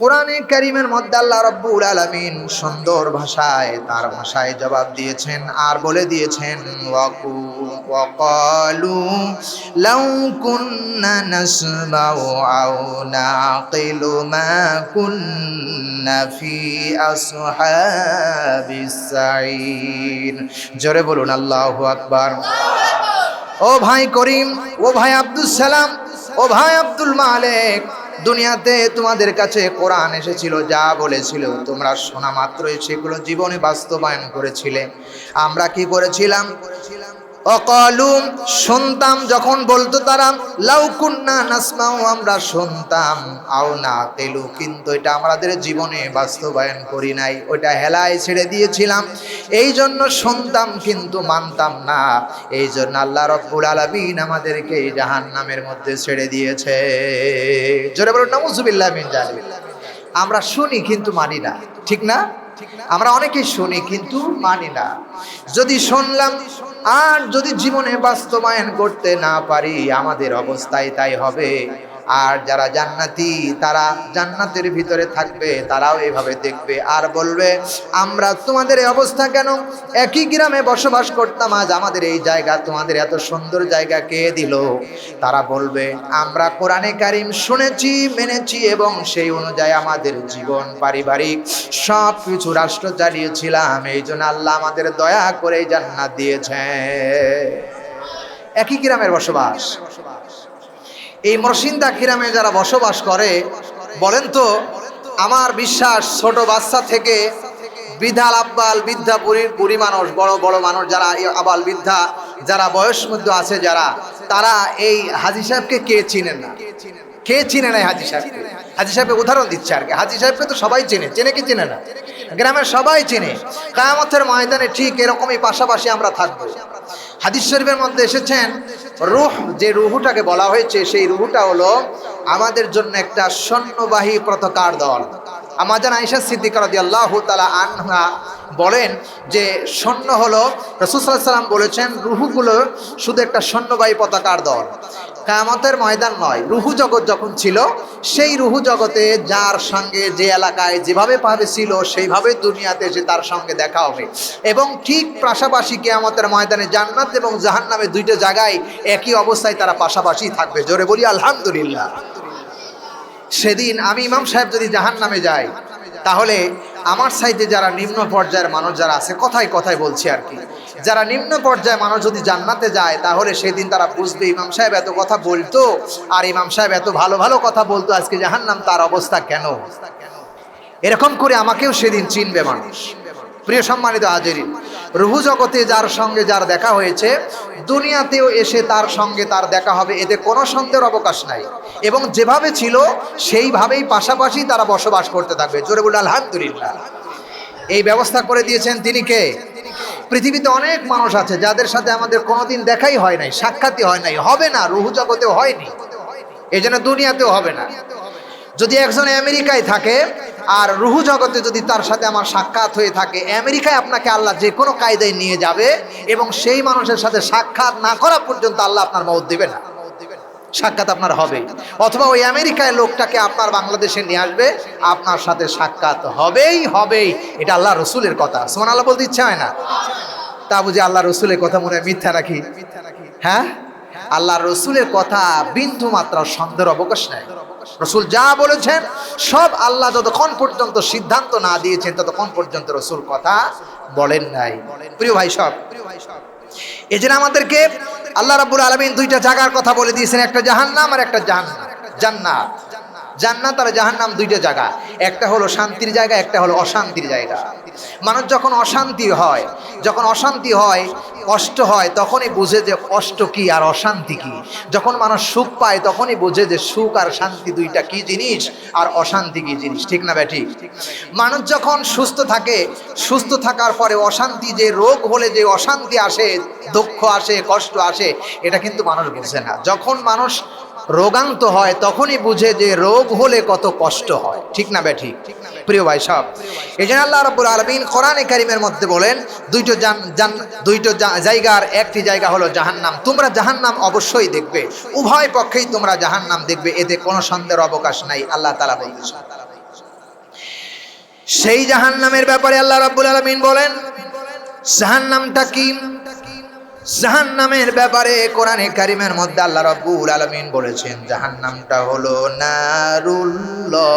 কোরআনে কারিমের মধ্যে আল্লাহ রব্বুল আলামিন সুন্দর ভাষায় তার ভাষায় জবাব দিয়েছেন আর বলে দিয়েছেন, ওয়াকু, ওয়াকালু লাউ কুন্না নাসমাউ আও নাকিলু মা কুন্না ফি আসহাবিস জোরে বলুন, আল্লাহু আকবার। ও ভাই করিম, ও ভাই আব্দুল সালাম, ও ভাই আব্দুল মালেক দুনিয়াতে তোমাদের কাছে কোরআন এসেছিল, যা বলেছিল। তোমরা শোনা মাত্রই সেগুলো জীবনে বাস্তবায়ন করেছিলে। আমরা কি করেছিলাম? অকলুম, শুনতাম যখন বলতো তারা লাউকুন্না নাসমাও আমরা শুনতাম। আও না তেলু, কিন্তু এটা আমাদের জীবনে বাস্তবায়ন করি নাই। ওটা হেলায় ছেড়ে দিয়েছিলাম। এই জন্য শুনতাম কিন্তু মানতাম না। এই জন্য আল্লাহ রব্বুল আলামিন আমাদেরকে এই জাহান নামের মধ্যে ছেড়ে দিয়েছে। জোরে বলুন নামুজুবিল্লাহ মিন আমরা শুনি কিন্তু মানি না। ঠিক না? আমরা অনেকেই শুনি কিন্তু মানি না। যদি শুনলাম আর যদি জীবনে বাস্তবায়ন করতে না পারি আমাদের অবস্থায় তাই হবে। আর যারা জান্নাতি, তারা জান্নাতের ভিতরে থাকবে, তারাও এভাবে দেখবে আর বলবে, আমরা তোমাদের এই অবস্থা কেন? একই গ্রামে বসবাস করতাম, আজ আমাদের এই জায়গা, তোমাদের এত সুন্দর জায়গা কে দিল? তারা বলবে, আমরা কোরআনে কারিম শুনেছি, মেনেছি এবং সেই অনুযায়ী আমাদের জীবন পারিবারিক সব কিছু রাষ্ট্র চালিয়েছিলাম। এই জন্য আল্লাহ আমাদের দয়া করে জান্নাত দিয়েছে। একই গ্রামের বসবাস। এই মরসিন্দা গ্রামে যারা বসবাস করে, বলেন তো, আমার বিশ্বাস ছোট বাচ্চা থেকে বৃদ্ধাল আব্বাল বৃদ্ধা বুড়ি বুড়ি মানুষ, বড় বড় মানুষ যারা আবাল বৃদ্ধা যারা বয়স মধ্যে আছে যারা, তারা এই হাজি সাহেবকে কে চিনেন না? কে চিনে না এই হাজি সাহেবকে? হাজি সাহেবকে উদাহরণ দিচ্ছে আর কি। হাজি সাহেবকে তো সবাই চেনে চেনে কি চেনে না? গ্রামের সবাই চেনে। কায়ামতের ময়দানে ঠিক এরকমই পাশাপাশি আমরা থাকব। হাদিস শরীফের মধ্যে এসেছেন, রুহ, যে রুহুটাকে বলা হয়েছে, সেই রুহুটা হলো আমাদের জন্য একটা সৈন্যবাহী প্রতকার দল। আমাদের আইসা সিদ্দিক রাদি আল্লাহ তালা আনহা বলেন যে সৈন্য হলো রসুসাল্লাহ সাল্লাম বলেছেন, রুহুগুলো শুধু একটা সৈন্যবাহী পতাকার দল। কায়ামতের ময়দান নয়, রুহু জগৎ যখন ছিল, সেই রুহু জগতে যার সঙ্গে যে এলাকায় যেভাবে পাবে ছিল, সেইভাবে দুনিয়াতে এসে তার সঙ্গে দেখা হবে। এবং ঠিক পাশাপাশি কেয়ামতের ময়দানে জান্নাত এবং জাহান্নামে দুইটা জায়গায় একই অবস্থায় তারা পাশাপাশি থাকবে। জোরে বলি, আলহামদুলিল্লাহ। সেদিন আমি ইমাম সাহেব যদি জাহান নামে যাই, তাহলে আমার সাইডে যারা নিম্ন পর্যায়ের মানুষ যারা আছে, কথায় কথায় বলছি আর কি। যারা নিম্ন পর্যায়ের মানুষ যদি জান্নাতে যায়, তাহলে সেদিন তারা বুঝবে ইমাম সাহেব এত কথা বলতো, আর ইমাম সাহেব এত ভালো ভালো কথা বলতো, আজকে জাহান্নাম তার অবস্থা কেন? এরকম করে আমাকেও সেদিন চিনবে মানুষ। প্রিয় সম্মানিত হাজিরিন রুহু জগতে যার সঙ্গে যার দেখা হয়েছে, দুনিয়াতেও এসে তার সঙ্গে তার দেখা হবে, এতে কোনো সন্দেহের অবকাশ নাই। এবং যেভাবে ছিল, সেইভাবেই পাশাপাশি তারা বসবাস করতে থাকবে। জোরে বলে আলহামদুলিল্লাহ। এই ব্যবস্থা করে দিয়েছেন তিনি কে? পৃথিবীতে অনেক মানুষ আছে যাদের সাথে আমাদের কোনোদিন দেখাই হয় নাই, সাক্ষাৎই হয় নাই, হবে না, রুহু জগতেও হয়নি। এই জন্য দুনিয়াতেও হবে না। যদি একজন আমেরিকায় থাকে আর রুহু জগতে যদি তার সাথে আমার সাক্ষাৎ হয়ে থাকে, আমেরিকায় আপনাকে আল্লাহ যে কোনো কায়দায় নিয়ে যাবে এবং সেই মানুষের সাথে সাক্ষাৎ না করা পর্যন্ত আল্লাহ আপনার মত দেবে না। সাক্ষাৎ আপনার হবে। অথবা ওই আমেরিকায় লোকটাকে আপনার বাংলাদেশে নিয়ে আসবে, আপনার সাথে সাক্ষাৎ হবেই হবেই। এটা আল্লাহ রসুলের কথা। সোমান আল্লাহ বলতে ইচ্ছা হয় না? তা বুঝে আল্লাহ রসুলের কথা মনে হয় মিথ্যা রাখি হ্যাঁ? আল্লাহ রসুলের কথা বিন্দু মাত্রা সন্দেহের অবকাশ নেই। রসুল যা বলেছেন, সব আল্লাহ যতক্ষণ পর্যন্ত সিদ্ধান্ত না দিয়েছেন, ততক্ষণ পর্যন্ত রসুল কথা বলেন নাই। প্রিয় ভাই সব প্রিয় ভাই এই জন্য আমাদেরকে আল্লাহ রাব্বুল আলমিন দুইটা জায়গার কথা বলে দিয়েছেন, একটা জাহান্নাম আর একটা জাহান্নাম। জান্নাত। জান্নাত আর জাহান্নাম দুইটা জায়গা। একটা হলো শান্তির জায়গা, একটা হলো অশান্তির জায়গা। মানুষ যখন অশান্তি হয়, যখন অশান্তি হয়, কষ্ট হয়, তখনই বুঝে যে কষ্ট কি আর অশান্তি কি। যখন মানুষ সুখ পায়, তখনই বুঝে যে সুখ আর শান্তি দুইটা কি জিনিস আর অশান্তি কি জিনিস। ঠিক না ব্যাঠিক মানুষ যখন সুস্থ থাকে, সুস্থ থাকার পরে অশান্তি যে রোগ হলে যে অশান্তি আসে, দুঃখ আসে, কষ্ট আসে, এটা কিন্তু মানুষ বোঝে না। যখন মানুষ রোগান্ত হয়, তখনই বুঝে যে রোগ হলে কত কষ্ট হয়। ঠিক না ব্যাঠি? প্রিয় ভাই সব, এই জন্য আল্লাহ রব্বুল আলমিন কোরআনে কারিমের মধ্যে বলেন, দুইটো দুইটো জায়গার একটি জায়গা হলো জাহান্নাম। তোমরা জাহান্নাম অবশ্যই দেখবে। উভয় পক্ষেই তোমরা জাহান্নাম দেখবে, এতে কোনো সন্দেহের অবকাশ নাই, আল্লাহ তালা বলতেছে সেই জাহান্নামের ব্যাপারে আল্লাহ রাব্বুল আলামিন বলেন, জাহান্নামটা কি? জাহান্নামের ব্যাপারে কোরআনে কারিমের মধ্যে আল্লাহ রাব্বুল আলমিন বলেছেন জাহান নামটা হলো নারুল্লাহিল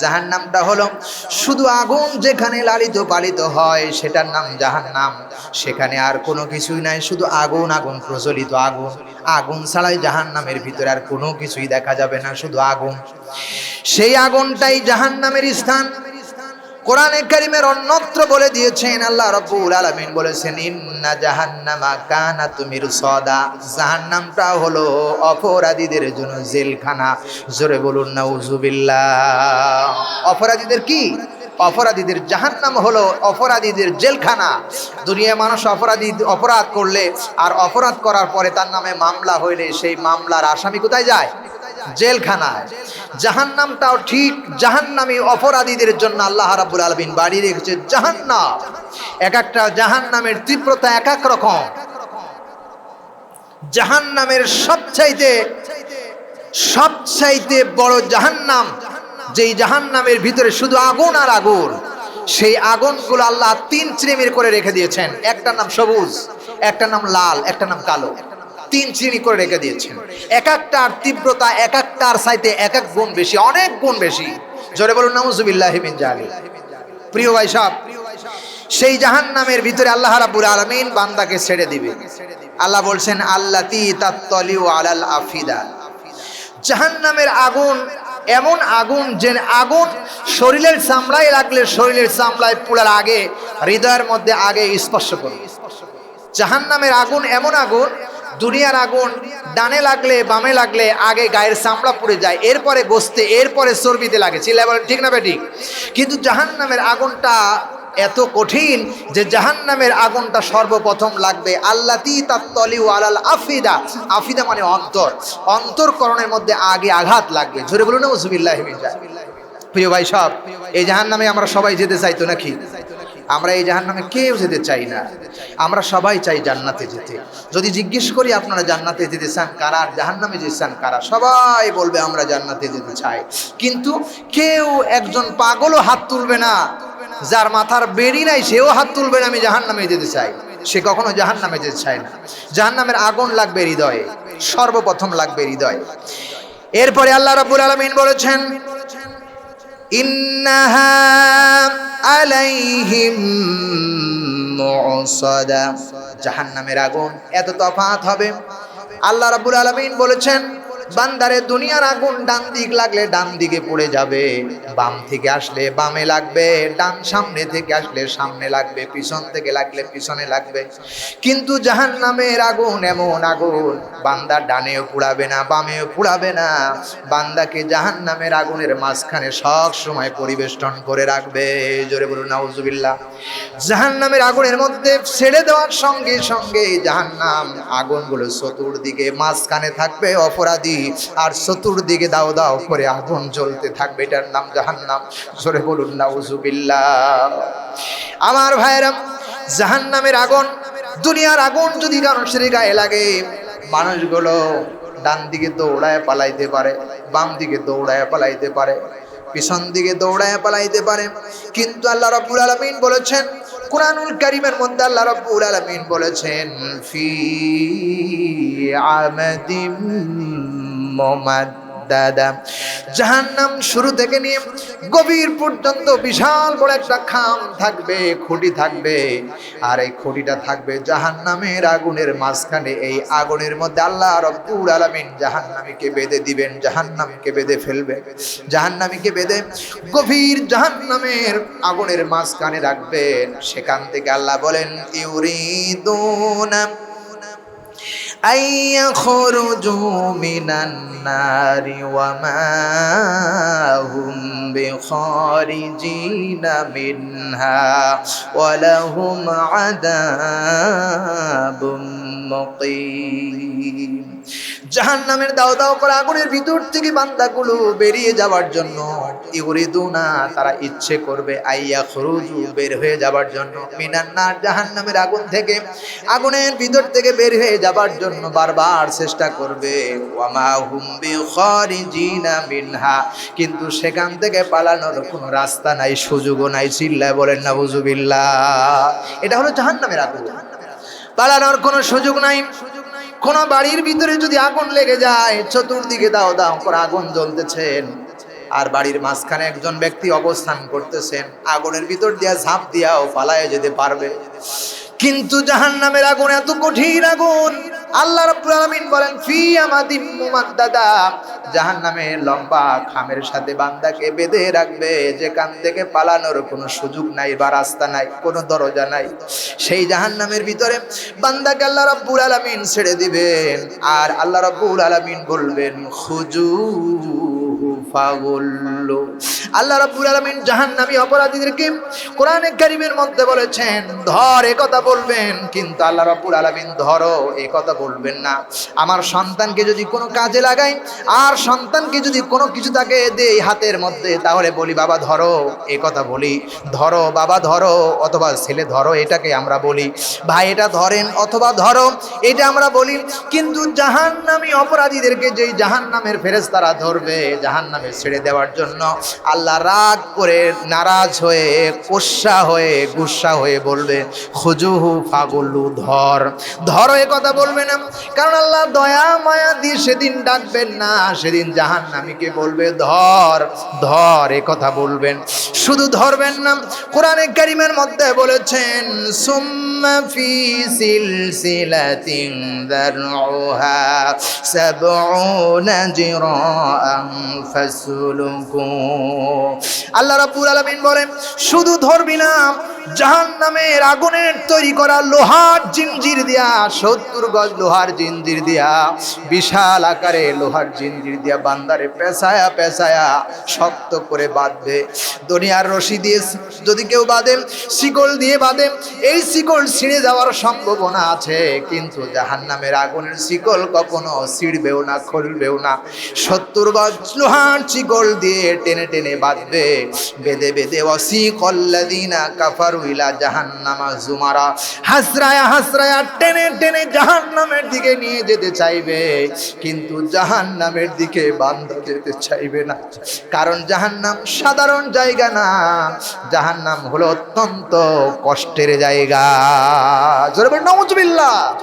জাহান নামটা হলো শুধু আগুন যেখানে লালিত পালিত হয়, সেটার নাম জাহান্নাম। সেখানে আর কোনো কিছুই নাই, শুধু আগুন আগুন প্রচলিত আগুন। আগুন ছাড়াই জাহান্নামের ভিতরে আর কোনো কিছুই দেখা যাবে না, শুধু আগুন। সেই আগুনটাই জাহান্নামের স্থান। কোরআনে কারিমের অন্যত্র বলে দিয়েছেন, আল্লাহ রাব্বুল আলামিন বলেছেন, ইন্না জাহান্নামা কানাত মিরসাদা জাহান্নামটা হলো অপরাধীদের জন্য জেলখানা। জোরে বলুন নাউজুবিল্লাহ অপরাধীদের কি? অপরাধীদের জাহান্নাম হলো অপরাধীদের জেলখানা। দুনিয়ায় মানুষ অপরাধী, অপরাধ করলে, আর অপরাধ করার পরে তার নামে মামলা হইলে সেই মামলার আসামি কোথায় যায়? জেলখানায়। জাহান্নামটাও ঠিক, জাহান্নামী অপরাধীদের জন্য আল্লাহ রাব্বুল আলামিন বাড়ি রেখেছে জাহান্নাম। এক একটা জাহান্নামের তীব্রতা এক এক রকম। জাহান্নামের সবচাইতে সবচাইতে বড় জাহান্নাম, যেই জাহান্নামের ভিতরে শুধু আগুন আর আগুন, সেই আগুনগুলো আল্লাহ তিন শ্রেণির করে রেখে দিয়েছেন। একটার নাম সবুজ, একটার নাম লাল একটা নাম কালো। তিন শ্রেণি করে রেখে দিয়েছেন। এক একটার তীব্রতা, এক একটার সাইতে এক এক গুণ বেশি, অনেক গুণ বেশি। জোরে বলুন নামুজুবিল্লাহ মিন জালি প্রিয় ভাই সাহেব সেই জাহান্নামের ভিতরে আল্লাহ রাব্বুল আলামিন বান্দাকে ছেড়ে দিবে। আল্লাহ বলছেন, আল্লাতি তাত্তলিউ আলাল আফিদা। জাহান্নামের আগুন, এমন আগুন যে আগুন শরীরের চামড়ায় লাগলে শরীরের চামড়ায় পুরার আগে, হৃদয়ের মধ্যে আগে স্পর্শ করবে। জাহান্নামের আগুন এমন আগুন দুনিয়ার আগুন ডানে লাগলে, বামে লাগলে, আগে গায়ের চামড়া পুড়ে যায়, এরপরে গোস্তে এরপরে চর্বিতে লাগে। চিল্লা বলেন, ঠিক না বেটি? কিন্তু জাহান্নামের আগুনটা এত কঠিন যে জাহান্নামের আগুনটা সর্বপ্রথম লাগবে আল্লাতি তাত্তলিউ আলাল আফিদা। আফিদা মানে অন্তর। অন্তরকরণের মধ্যে আগে আঘাত লাগবে। জোরে বলুন না মুসবিল্লাহ প্রিয় ভাই সব, এই জাহান্নামে আমরা সবাই যেতে চাইতো নাকি? আমরা এই জাহান্নামে কেউ যেতে চাই না। আমরা সবাই চাই জান্নাতে যেতে। যদি জিজ্ঞেস করি, আপনারা জান্নাতে যেতে চান কারা? আর জাহান্নামে যেতে চান কারা? সবাই বলবে, আমরা জান্নাতে যেতে চাই। কিন্তু কেউ একজন পাগলও হাত তুলবে না। যার মাথার বেড়ি নাই, সেও হাত তুলবে না, আমি জাহান্নামে যেতে চাই। সে কখনো জাহান্নামে যেতে চায় না। জাহান্নামের আগুন লাগবে হৃদয়ে। সর্বপ্রথম লাগবে হৃদয়। এরপরে আল্লাহ রাব্বুল আলামিন বলেছেন ইন্নাহা আলাইহিম মুসাদা জাহান্নামের আগুন এত তফাত হবে। আল্লাহ রাব্বুল আলামিন বলেছেন বান্দারে দুনিয়ার আগুন ডান দিক লাগলে ডান দিকে পড়ে যাবে। বাম থেকে আসলে বামে লাগবে, ডান সামনে থেকে আসলে সামনে লাগবে, পিছন থেকে লাগলে পিছনে লাগবে। কিন্তু জাহান নামের আগুন এমন আগুন, বান্দা ডানেও পুড়াবে না, বামেও পুড়াবে না। বান্দাকে জাহান নামের আগুনের মাঝখানে সব সময় পরিবেষ্টন করে রাখবে। জোরে বলুন, নাউজুবিল্লাহ। জাহান নামের আগুনের মধ্যে ছেড়ে দেওয়ার সঙ্গে সঙ্গে জাহান নাম আগুনগুলো চতুর্দিকে মাঝখানে থাকবে, অপরাধী আর চতুর্দিকে দাও দাও করে আগুন জ্বলতে থাকবে, এটার নাম জাহান্নাম। জোরে বলুন নাউজুবিল্লাহ আমার ভাইয়েরা, জাহান্নামের আগুন, দুনিয়ার আগুন যদি মানুষের গায়ে লাগে, মানুষগুলো ডান দিকে দৌড়ায় পালাইতে পারে বাম দিকে দৌড়ায় পালাইতে পারে পিছন দিকে দৌড়ায় পালাইতে পারে। কিন্তু আল্লাহ রাব্বুল আলামিন বলেছেন, কোরআনুল কারীমের মধ্যে আল্লাহ রাব্বুল আলামিন বলেছেন, ফি আমাদিম মুমাদ্দাদা জাহান্নাম শুরু থেকে নিয়ে গভীর পর্যন্ত বিশাল বড় একটা খাম থাকবে, খুঁটি থাকবে। আর এই খুঁটিটা থাকবে জাহান্নামের আগুনের মাঝখানে। এই আগুনের মধ্যে আল্লাহ রব্বুল আলামিন জাহান্নামীকে বেঁধে দিবেন, জাহান্নামকে বেঁধে ফেলবে। জাহান্নামীকে বেঁধে গভীর জাহান্নামের আগুনের মাঝখানে রাখবেন। সেখান থেকে আল্লাহ বলেন, ইউরিদুনা أن يخرجوا من النار وما هم بخارجين منها ولهم عذاب مقيم. জাহান নামের দাও দাও করে আগুনের ভিতর থেকে বান্দাগুলো বেরিয়ে যাওয়ার জন্য। ইউরিদুনা, তারা ইচ্ছে করবে আইয়া খরুজু বের হয়ে যাবার জন্য। মিনান্নার জাহান নামের আগুন থেকে, আগুনের ভিতর থেকে বের হয়ে যাবার জন্য বারবার চেষ্টা করবে। ওয়ামা হুম বিখারিজিনা মিনহা, কিন্তু সেখান থেকে পালানোর কোনো রাস্তা নাই, সুযোগও নাই, চিল্লায় বলেন না বুজুবিল্লাহ এটা হলো জাহান নামের আগুন। পালানোর কোনো সুযোগ নাই। কোন বাড়ির ভিতরে যদি আগুন লেগে যায়, চতুর্দিকে দাও দাও করে আগুন জ্বলতেছেন আর বাড়ির মাঝখানে একজন ব্যক্তি অবস্থান করতেছেন আগুনের ভিতর দিয়া ঝাঁপ দিয়াও পালায় যেতে পারবে। কিন্তু জাহান নামের আগুন এত কঠিন আগুন। আল্লাহ রাব্বুল বলেন, ফি আমাদিম মুমাদ্দাদা। জাহান্নামে লম্বা খামের সাথে বান্দাকে বেঁধে রাখবে। যেখান থেকে পালানোর কোনো সুযোগ নাই বা রাস্তা নাই, কোনো দরজা নাই। সেই জাহান্নামের ভিতরে বান্দাকে আল্লাহ রাব্বুল আলামিন ছেড়ে দিবেন। আর আল্লাহ রাব্বুল আলামিন বলবেন, খুজু আল্লাহ রাব্বুল আলামিন অপরাধীদেরকে মধ্যে বলেছেন, ধর, এ কথা বলবেন। কিন্তু আল্লাহ রাব্বুল আলামিন, ধরো, এ কথা বলবেন না। আমার সন্তানকে যদি কোনো কাজে লাগাই, আর সন্তানকে যদি কোনো কিছু তাকে দেই হাতের মধ্যে, তাহলে বলি, বাবা, ধরো, এ কথা বলি। ধরো, বাবা, ধরো, অথবা ছেলে, ধরো, এটাকে আমরা বলি। ভাই, এটা ধরেন, অথবা ধরো, এটা আমরা বলি। কিন্তু জাহান্নামী অপরাধীদেরকে যেই জাহান্নামের ফেরেশতারা ধরবে, জাহান্নামে ছেড়ে দেওয়ার জন্য আল্লাহ রাগ করে নারাজ হয়ে, কোষা হয়ে, গুসা হয়ে বলবে খুজুহু ফাগুল্লু ধর। ধর এ কথা বলবে না। কারণ আল্লাহ দয়া, মায়া দিয়ে সেদিন ডাকবেন না, সেদিন জাহান্নামীকে বলবে, ধর ধর, এ কথা বলবেন। শুধু ধরবেন না, কোরআনে কারিমের মধ্যে বলেছেন, সুম্মা ফি আল্লাহ রাব্বুল আলামিন বলেন, শুধু ধরবি না, জাহান্নামের আগুনের তৈরি করা লোহার জিঞ্জির দিয়া, সত্তর গজ লোহার জিঞ্জির দিয়া, বিশাল আকারে লোহার জিঞ্জির দিয়া বান্দারে পেঁচায়া পেঁচায়া শক্ত করে বাঁধবে। দুনিয়ার রশি দিয়ে যদি কেউ বাঁধে, শিকল দিয়ে বাঁধে, এই শিকল ছিঁড়ে যাওয়ার সম্ভাবনা আছে, কিন্তু জাহান্নামের আগুনের শিকল কখনো ছিঁড়বেও না, খুলবেও না। সত্তর গজ লোহার শিকল দিয়ে টেনে টেনে বাঁধবে। বেঁধে বেঁধে অসি কল্লাদিনা কাফারু ইলা জাহান্নামা জুমারা। হাসরায়া হাসরায়া টেনে টেনে জাহান্নামের দিকে নিয়ে যেতে চাইবে। কিন্তু জাহান্নামের দিকে বান্ধ যেতে চাইবে না। কারণ জাহান্নাম সাধারণ জায়গা না। জাহান্নাম হলো অত্যন্ত কষ্টের জায়গা। জোরে নওয়াজবিল্লাহ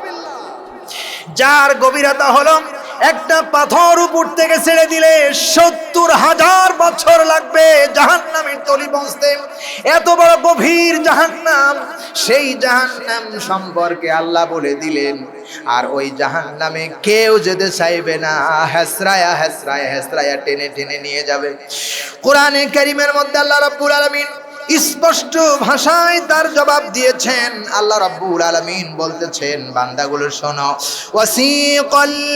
যার গভীরতা হলো একটা পাথর উপর থেকে ছেড়ে দিলে সত্তর হাজার বছর লাগবে জাহান্নামের তলি পৌঁছতে এত বড় গভীর জাহান্নাম, সেই জাহান্নাম সম্পর্কে আল্লাহ বলে দিলেন, আর ওই জাহান্নামে কেউ যেতে চাইবে না। হেসরায়া হেসরায়া হেসরায়া টেনে টেনে নিয়ে যাবে। কোরআনে কারিমের মধ্যে আল্লাহ রাব্বুল আলামিন স্পষ্ট ভাষায় তার জবাব দিয়েছেন। আল্লাহ রাব্বুল আলামিন বলতেছেন, বান্দাগুলো শোনো, ওয়াসিকাল্লাযীনা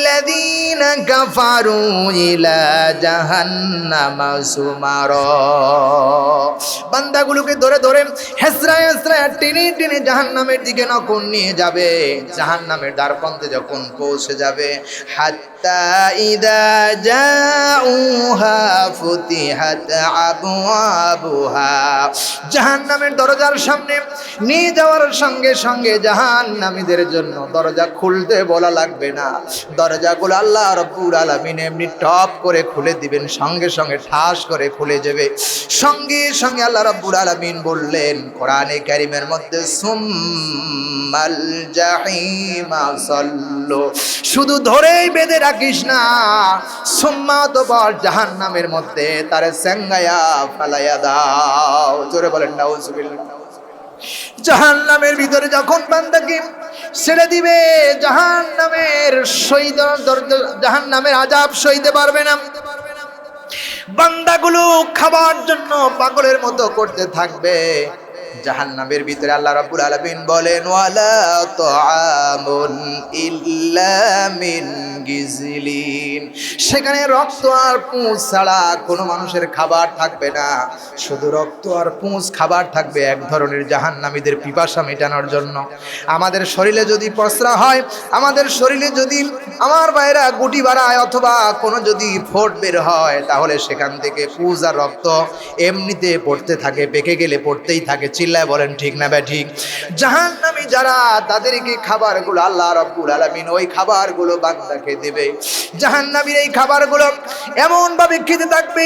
কাফারু ইলা জাহান্নামা সুমারা। বান্দাগুলোকে ধরে ধরে হেসরায় হেসরায় টেনে টেনে জাহান্নামের দিকে নখন নিয়ে যাবে। জাহান্নামের দ্বারপ্রান্তে যখন পৌঁছে যাবে, হাত্তা ইদা জাউহা ফুতিহাত আবওয়াবুহা। জাহান্নামের দরজার সামনে নিয়ে যাওয়ার সঙ্গে সঙ্গে জাহান্নামীদের জন্য দরজা খুলতে বলা লাগবে না। দরজাগুলো আল্লাহ রব্বুল আলামিন এমনি টপ করে খুলে দিবেন, সঙ্গে সঙ্গে ঠাস করে খুলে যাবে। সঙ্গে সঙ্গে আল্লাহ রব্বুল আলামিন বললেন, কোরআনে ক্যারিমের মধ্যে সুম্মাল শুধু ধরেই বেঁধে রাখিস না, সুম্মা অতপর জাহান্নামের মধ্যে তারে সেঙ্গায়া ফালাইয়া দাও। জোরে বলেন, নাউজুবিল্লাহ। জাহান্নামের ভিতরে যখন বান্দাকে ছেড়ে দিবে জাহান জাহান্নামের সইদ জাহান্নামের আজাব সইতে পারবে না। বান্দাগুলো খাবার জন্য পাগলের মতো করতে থাকবে। জাহান্নামের ভিতরে আল্লাহ রাব্বুল আলামিন বলেন, ওয়ালা তাআমুন ইল্লা মিন গিজলিন। সেখানে রক্ত আর পুঁজ ছাড়া কোনো মানুষের খাবার থাকবে না। শুধু রক্ত আর পুঁজ খাবার থাকবে এক ধরনের জাহান্নামীদের পিপাসা মেটানোর জন্য। আমাদের শরীরে যদি পসরা হয়, আমাদের শরীরে যদি আমার বাইরা গুটি বাড়ায় অথবা কোনো যদি ফোট বের হয়, তাহলে সেখান থেকে পুজ আর রক্ত এমনিতে পড়তে থাকে, পেকে গেলে পড়তেই থাকে। চিল্লায় বলেন, ঠিক না ব্যা ঠিক। জাহান জাহান্নামী যারা, তাদেরকে খাবারগুলো আল্লাহ রব্বুল আলামিন ওই খাবারগুলো বান্দাকে দেবে। জাহান জাহান্নামীর এই খাবারগুলো এমন ভাবে খেতে থাকবে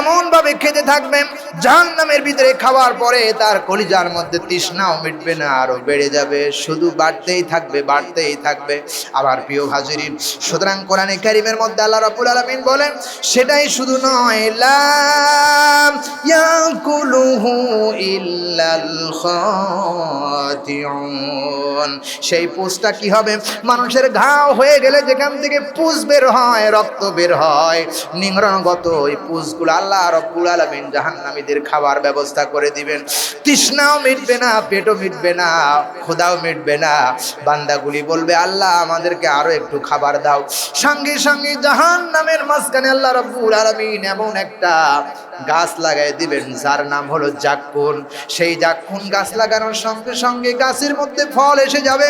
এমন ভাবে খেতে থাকবে, জাহান্নামের ভিতরে খাওয়ার পরে তার কলিজার মধ্যে তৃষ্ণাও মিটবে না আরও বেড়ে যাবে। শুধু বাড়তেই থাকবে বাড়তেই থাকবে। আবার প্রিয় হাজিরিন, সুতরাং কোরআনে কারিমের মধ্যে আল্লাহ রাব্বুল আলামিন বলেন, সেটাই শুধু নয়, লাম খাতিউন সেই পুষটা কি হবে? মানুষের ঘাও হয়ে গেলে যেখান থেকে পুষ বের হয়, রক্ত বের হয় নিংরণগত ওই পুষগুলো আল্লাহ রব্বুল আলামিন জাহান্নামীদের খাবার ব্যবস্থা করে দিবেন। তৃষ্ণাও মিটবে না, পেটও মিটবে না খোদাও মিটবে না। বান্দাগুলি বলবে, আল্লাহ, আমাদেরকে আরও একটু খাবার দাও। সঙ্গে সঙ্গে জাহান নামের মাঝখানে আল্লাহ রব্বুল আলামিন এমন একটা গাছ লাগাই দিবেন, যার নাম হলো জাক্কুন সেই জাক্কুন গাছ লাগানোর সঙ্গে সঙ্গে গাছের মধ্যে ফল এসে যাবে।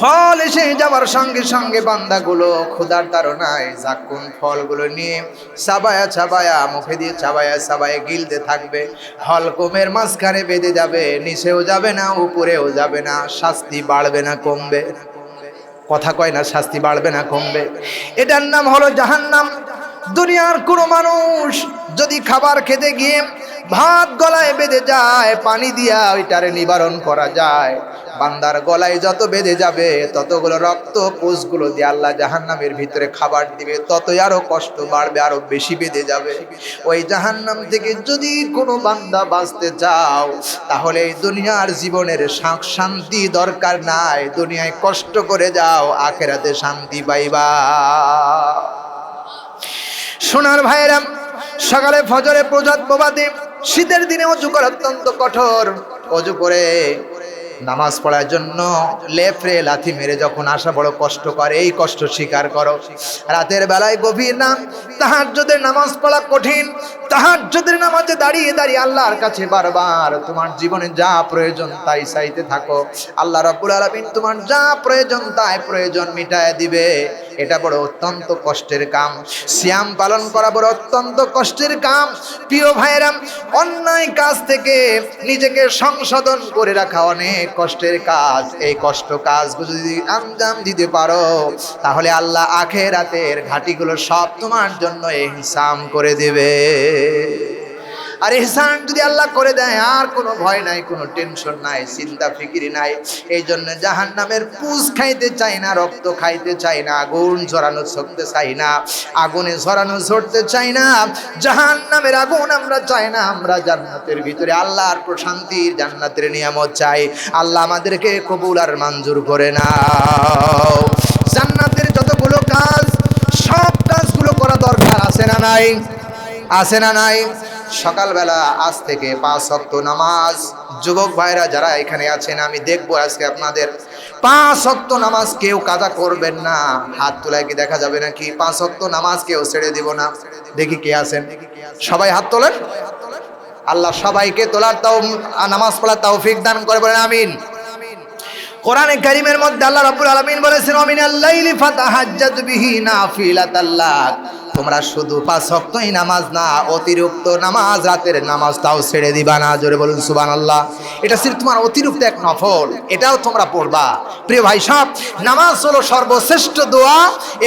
ফল এসে যাওয়ার সঙ্গে সঙ্গে বান্দাগুলো ক্ষুধার তাড়নায় জাক্কুন ফলগুলো নিয়ে চাবায়া চাবায়া, মুখে দিয়ে চাবায়া চাবায়া গিলতে থাকবে। হলকমের মাঝখানে বেঁধে যাবে, নিচেও যাবে না, উপরেও যাবে না, শাস্তি বাড়বে না, কমবে। কথা কয় না, শাস্তি বাড়বে না, কমবে। এটার নাম হলো জাহান্নাম। দুনিয়ার কোনো মানুষ যদি খাবার খেতে গিয়ে ভাত গলায় বেঁধে যায়, পানি দিয়া ওইটারে নিবারণ করা যায়। বান্দার গলায় যত বেঁধে যাবে, ততগুলো রক্ত কোষগুলো দিয়ে আল্লাহ জাহান্নামের ভিতরে খাবার দিবে, ততই আরও কষ্ট বাড়বে, আরও বেশি বেঁধে যাবে। ওই জাহান্নাম থেকে যদি কোনো বান্দা বাঁচতে চাও, তাহলে এই দুনিয়ার জীবনের শান্তি দরকার নাই। দুনিয়ায় কষ্ট করে যাও, আখেরাতে শান্তি পাইবা। সোনার ভাইরাম সকালে ফজরে প্রজাত প্রবাদে শীতের দিনে অজু করা অত্যন্ত কঠোর। অজু করে নামাজ পড়ার জন্য লেফরে লাথি মেরে যখন আসা বড় কষ্ট করে, এই কষ্ট স্বীকার করো। রাতের বেলায় গভীর নাম তাহার যদি নামাজ পড়া কঠিন। তাহার যদি নামাজে দাঁড়িয়ে দাঁড়িয়ে আল্লাহর কাছে বারবার, তোমার জীবনে যা প্রয়োজন তাই চাইতে থাকো। আল্লাহ রাব্বুল আলামিন তোমার যা প্রয়োজন তাই প্রয়োজন মিটায় দিবে। এটা বড় অত্যন্ত কষ্টের কাম। শ্যাম পালন করা বড় অত্যন্ত কষ্টের কাম। প্রিয় ভাইরাম অন্যায় কাজ থেকে নিজেকে সংশোধন করে রাখা অনেক কষ্টের কাজ, এই কষ্ট কাজগুলো যদি আঞ্জাম দিতে পারো, তাহলে আল্লাহ আখের হাতের ঘাটিগুলো সব তোমার জন্য হিসাম করে দেবে। আর ইহসান যদি আল্লাহ করে দেয়, আর কোনো ভয় নাই, কোনো টেনশন নাই, চিন্তা, ফিকিরি নাই। এই জন্য জাহান নামের পুষ খাইতে চাই না, রক্ত খাইতে চাই না, আগুন ঝরানো ছড়তে চাই না, আগুনে ঝরানো ঝরতে চাই না। জাহান নামের আগুন আমরা চাই না, আমরা জান্নাতের ভিতরে আল্লাহর প্রশান্তির জান্নাতের নিয়ামত চাই। আল্লাহ আমাদেরকে কবুল আর মঞ্জুর করে নাও। জান্নাতের যতগুলো কাজ, সব আছে না নাই? আছে না নাই? সকালবেলা আজ থেকে পাঁচ শক্ত নামাজ। যুবক ভাইরা যারা এখানে আছেন, আমি দেখব আজকে আপনাদের। পাঁচ শক্ত নামাজ কেউ কাজা করবেন না। হাত তোলায় কি দেখা যাবে নাকি? পাঁচ শক্ত নামাজ কেউ ছেড়ে দিব না। দেখি কে আছেন। সবাই হাত তোলেন। আল্লাহ সবাইকে তোলার তাও নামাজ পড়ার তৌফিক দান করে বলেন, আমিন। কোরআনে কারিমের মধ্যে আল্লাহ রাব্বুল আলামিন বলেছেন আমিনাল লাইলি ফাতাহাজ্জাত বিহি নাফিলাতাল্লাহ। তোমরা শুধু পাঁচ শক্তই নামাজ না, অতিরিক্ত নামাজ, রাতের নামাজ তাও ছেড়ে দিবা না। জোরে বলুন সুবান আল্লাহ এটা সির তোমার অতিরিক্ত এক নফল, এটাও তোমরা পড়বা। প্রিয় ভাই সাহ নামাজ হলো সর্বশ্রেষ্ঠ দোয়া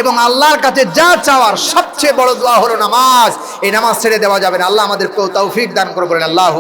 এবং আল্লাহর কাছে যা চাওয়ার সবচেয়ে বড় দোয়া হলো নামাজ। এই নামাজ ছেড়ে দেওয়া যাবে না। আল্লাহ আমাদের কেউ তৌফিক দান করে বলেন আল্লাহ